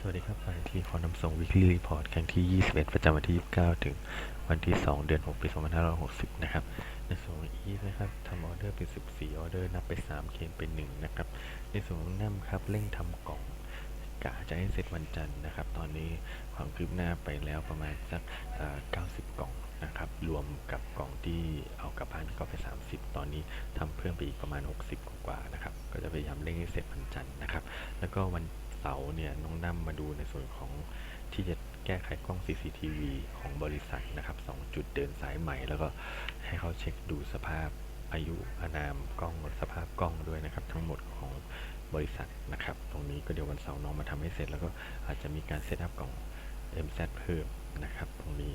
สวัสดีครับไปที่ขอนำส่ง weekly report ครั้งที่ 21 ประจำวันที่ 29 ถึงวันที่ 2 เดือน 6 ปี 2560 นะครับ ในส่วนของ e นะครับทำออเดอร์เป็น 14 ออเดอร์นับไป 3 เคนเป็น 1 นะครับ ในส่วนของน้ำครับ เร่งทำกล่องกะจะให้เสร็จวันจันทร์นะครับ ตอนนี้ความคืบหน้าไปแล้วประมาณสัก 90 กล่องนะครับ รวมกับกล่องที่เอากลับบ้านก็ไป 30 ตอนนี้ทำเพิ่มไปอีกประมาณ 60 กว่านะครับ ก็จะพยายามเร่งให้เสร็จวันจันทร์นะครับ แล้วก็วัน เสาร์เนี่ยน้องน้ำมาดูในส่วนของที่จะแก้ไขกล้อง CCTV ของบริษัทนะครับ2จุดเดินสายใหม่ แล้วก็ให้เขาเช็คดูสภาพอายุอานามกล้องสภาพกล้องด้วยนะครับ ทั้งหมดของบริษัทนะครับ ตรงนี้ก็เดี๋ยววันเสาร์น้องมาทำให้เสร็จ แล้วก็อาจจะมีการเซตอัพกล่อง MZ เพิ่มนะครับ ตรงนี้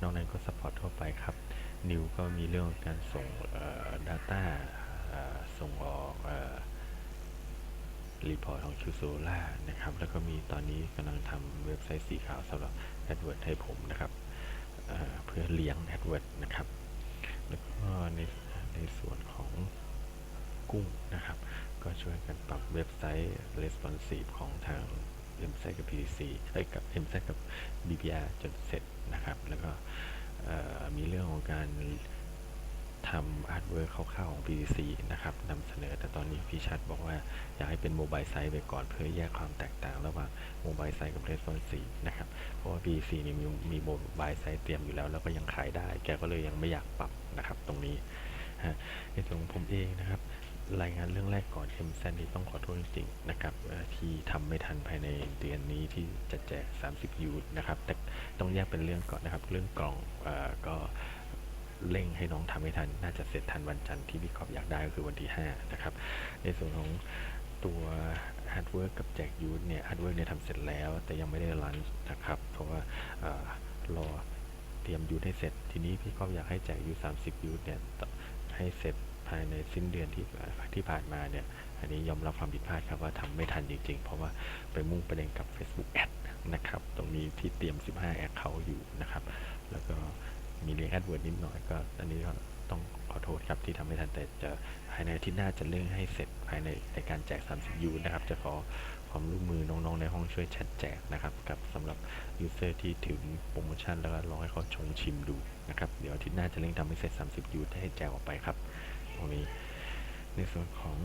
นอกนั้นก็สปอร์ตทั่วไปครับนิวก็มีเรื่องการส่ง data ส่งออก รีพอร์ตของคิวโซล่านะครับ แล้วก็มีตอนนี้กำลังทำเว็บไซต์สีขาวสำหรับ AdWords ให้ผมนะครับเเพื่อเลี้ยง AdWords นะครับ แล้วก็ในในส่วนของกุ้งนะครับ ก็ช่วยกันปรับเว็บไซต์ responsive ของทาง m s กับ PDC เอ้ยกับ m s กับ BPR จนเสร็จนะครับ แล้วก็มีเรื่องของการ ทำอาร์ตเวิร์คร่าวๆของ PDC นะครับนำเสนอแต่ตอนนี้พี่ชัดบอกว่าอยากให้เป็นโมบายไซต์ไปก่อนเพื่อแยกความแตกต่างระหว่างโมบายไซต์กับ Responsive นะครับเพราะว่า PDC นี่มีมีโมบายไซต์เตรียมอยู่แล้วแล้วก็ยังขายได้ แกก็เลยยังไม่อยากปรับนะครับตรงนี้ฮะในส่วนของผมเองนะครับรายงานเรื่องแรกก่อน m อ็มแซนี้ต้องขอโทษจริงๆนะครับที่ทำไม่ทันภายในเดือนนี้ที่จะแจก 30 ยูนะครับแต่ต้องแยกเป็นเรื่องก่อนนะครับ เรื่องกล่องอก็ เร่งให้น้องทำให้ทัน น่าจะเสร็จทันวันจันทร์ที่พี่กอบอยากได้ก็คือวันที่ 5 นะครับ ในส่วนของตัวฮาร์ดเวิร์กกับแจกยูทเนี่ยฮาร์ดเวิร์กเนี่ยทำเสร็จแล้ว แต่ยังไม่ได้รันนะครับ เพราะว่าอ่อรอเตรียมยูทให้เสร็จ ทีนี้พี่กอบอยากให้แจกยูท30ยูทเนี่ยให้เสร็จภายในสิ้นเดือนที่ที่ผ่านมาเนี่ย อันนี้ยอมรับความผิดพลาดครับว่าทำไม่ทันจริงๆ เพราะว่าไปมุ่งประเด็นกับ Facebook Ad นะครับ ตรงนี้ที่เตรียม 15 แอคเคาท์อยู่นะครับ แล้วก็ มีเรียแอดเวิร์ดนิดหน่อยก็อันนี้ก็ต้องขอโทษครับที่ทำไม่ทันแต่จะภายในอาที่หน้าจะเร่งให้เสร็จภายในในการแจก 30 ยูนะครับ จะขอความร่วมมือน้องๆในห้องช่วยแชทแจกนะครับ กับสำหรับยูเซอร์ที่ถึงโปรโมชั่นแล้วก็ลองให้เขาชงชิมดูนะครับ เดี๋ยวอาทิตย์หน้าจะเร่งทำให้เสร็จ 30 ยูให้แจกออกไปครับ ตรงนี้ในส่วนของ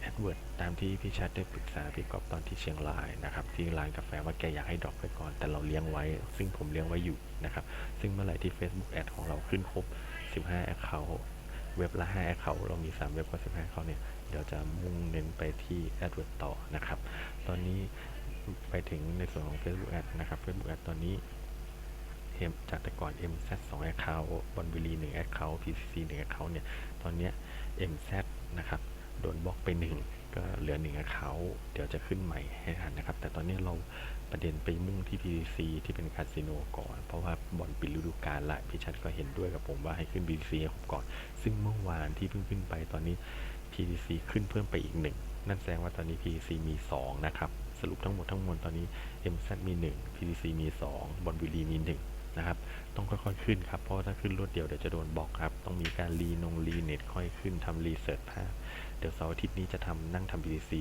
แอดเวิร์ดตามที่พี่ชัดได้ปรึกษาพี่กอบตอนที่เชียงรายนะครับที่ร้านกาแฟว่าแกอยากให้ดรอปไปก่อนแต่เราเลี้ยงไว้ ซึ่งผมเลี้ยงไว้อยู่นะครับ ซึ่งเมื่อไหร่ที่ Facebook Ad ของเราขึ้นครบ 15 Account เว็บละ5 Account เรามี 3 เว็บก็15 Account เนี่ยเดี๋ยวจะมุ่งเน้นไปที่ AdWords ต่อนะครับ ตอนนี้ไปถึงในส่วนของ Facebook Ad นะครับ Facebook Ad ตอนนี้เอ็มจากแต่ก่อน MZ 2 account บอลบุรี1 account PCC 1 account เนี่ย ตอนนี้ MZ นะครับ โดนบล็อกไป1ก็เหลือ1 account เดี๋ยวจะขึ้นใหม่ให้ทันนะครับ แต่ตอนนี้เราประเด็นไปมุ่งที่ PCC ที่เป็นคาสิโนก่อน เพราะว่าบอลปิดฤดูกาลละพี่ชัดก็เห็นด้วยกับผมว่าให้ขึ้น PCC ให้ครบก่อน ซึ่งเมื่อวานที่เพิ่งขึ้นไปตอนนี้ PCC ขึ้นเพิ่มไปอีก1นั่นแสดงว่าตอนนี้ PCC มี 2 นะครับ สรุปทั้งหมดทั้งมวลตอนนี้ MZ มี 1 PCC มี 2 บอลบุรีมี 1 นะครับ ต้องค่อยๆขึ้นครับ เพราะถ้าขึ้นรวดเดียวเดี๋ยวจะโดนบล็อกครับ ต้องมีการรีนงรีเน็ตค่อยขึ้นทำรีเสิร์ชภาพ เดี๋ยวเสาร์อาทิตย์นี้จะทำนั่งทำ PTC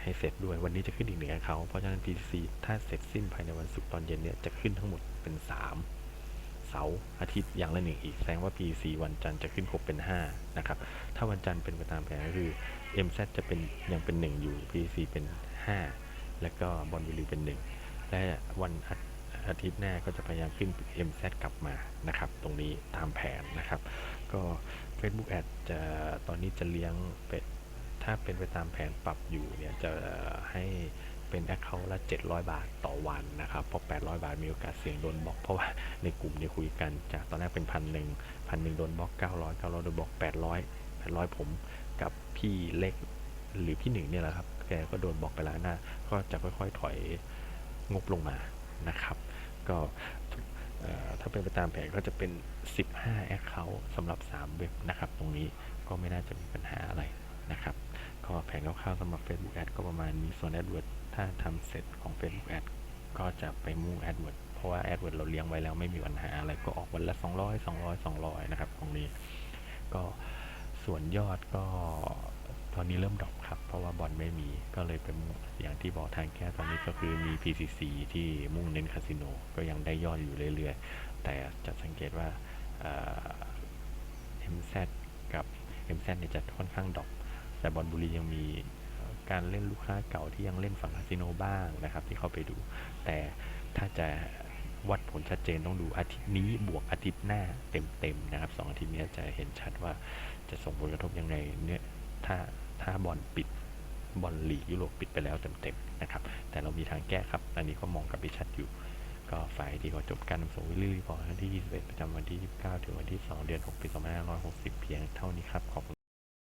ให้เสร็จด้วย วันนี้จะขึ้นอีกหนึ่งเขาเพราะฉะนั้น PTC ถ้าเสร็จสิ้นภายในวันศุกร์ตอนเย็นเนี่ยจะขึ้นทั้งหมดเป็น 3เสาร์อาทิตย์อย่างละหนึ่งอีกแสดงว่า PTC วันจันทร์จะขึ้นครบเป็น 5 นะครับ ถ้าวันจันทร์เป็นไปตามแผนก็คือ MZ จะเป็นยังเป็น 1 อยู่ PTC เป็น 5 แล้วก็บอลบุรีเป็น 1 และวัน อาทิตย์หน้าก็จะพยายามขึ้น MZ กลับมานะครับ ตรงนี้ตามแผนนะครับ ก็ Facebook Ad จะตอนนี้จะเลี้ยงเป็นถ้าเป็นไปตามแผนปรับอยู่เนี่ยจะให้เป็น Account ละ 700 บาทต่อวันนะครับเพราะ800 บาทมีโอกาสเสี่ยงโดนบล็อก เพราะว่าในกลุ่มเนี่ยคุยกันจากตอนแรกเป็นพันหนึ่งพันหนึ่งโดนบล็อก 900 900โดนบล็อก 800 800 ผมกับพี่เล็กหรือพี่หนึ่งเนี่ยแหละครับ แกก็โดนบล็อกไปแล้วนะ ก็จะค่อยๆถอยงบลงมานะครับ ก็ถ้าเป็นไปตามแผนก็จะเป็น 15 Account สำหรับ 3 เว็บนะครับ ตรงนี้ก็ไม่น่าจะมีปัญหาอะไรนะครับ ก็แผนคร่าวๆสำหรับ Facebook Ad ก็ประมาณนี้ ส่วน AdWords ถ้าทำเสร็จของ Facebook Ad ก็จะไปมุ่ง AdWords เพราะว่า AdWords เราเลี้ยงไว้แล้วไม่มีปัญหาอะไร ก็ออกวันละ 200 200 200 นะครับ ตรงนี้ ก็ส่วนยอดก็ ตอนนี้เริ่มดรอปครับ เพราะว่าบอลไม่มีก็เลยเป็นอย่างที่บอกทางแก้ตอนนี้ก็คือมี PCC ที่มุ่งเน้นคาสิโนก็ยังได้ยอดอยู่เรื่อยๆ แต่จะสังเกตว่าเอ่อ MZ กับ MZ เนี่ยจะค่อนข้างดรอปแต่บอลบุรียังมีการเล่นลูกค้าเก่าที่ยังเล่นฝั่งคาสิโนบ้างนะครับที่เข้าไปดู แต่ถ้าจะวัดผลชัดเจนต้องดูอาทิตย์นี้บวกอาทิตย์หน้าเต็มๆนะครับสองอาทิตย์นี้จะเห็นชัดว่าจะส่งผลกระทบยังไงเนี่ยถ้า ถ้าบอลปิดบอลลีกยุโรปปิดไปแล้วเต็มๆนะครับ แต่เรามีทางแก้ครับ อันนี้ก็มองกับพิชัดอยู่ ก็ฝ่ายที่ขอจบการนำส่งวิลลี่พอร์ตวันที่ 21 ประจำวันที่ 29 ถึงวันที่ 2 เดือน 6 ปี 2560 เพียงเท่านี้ครับ ขอบคุณ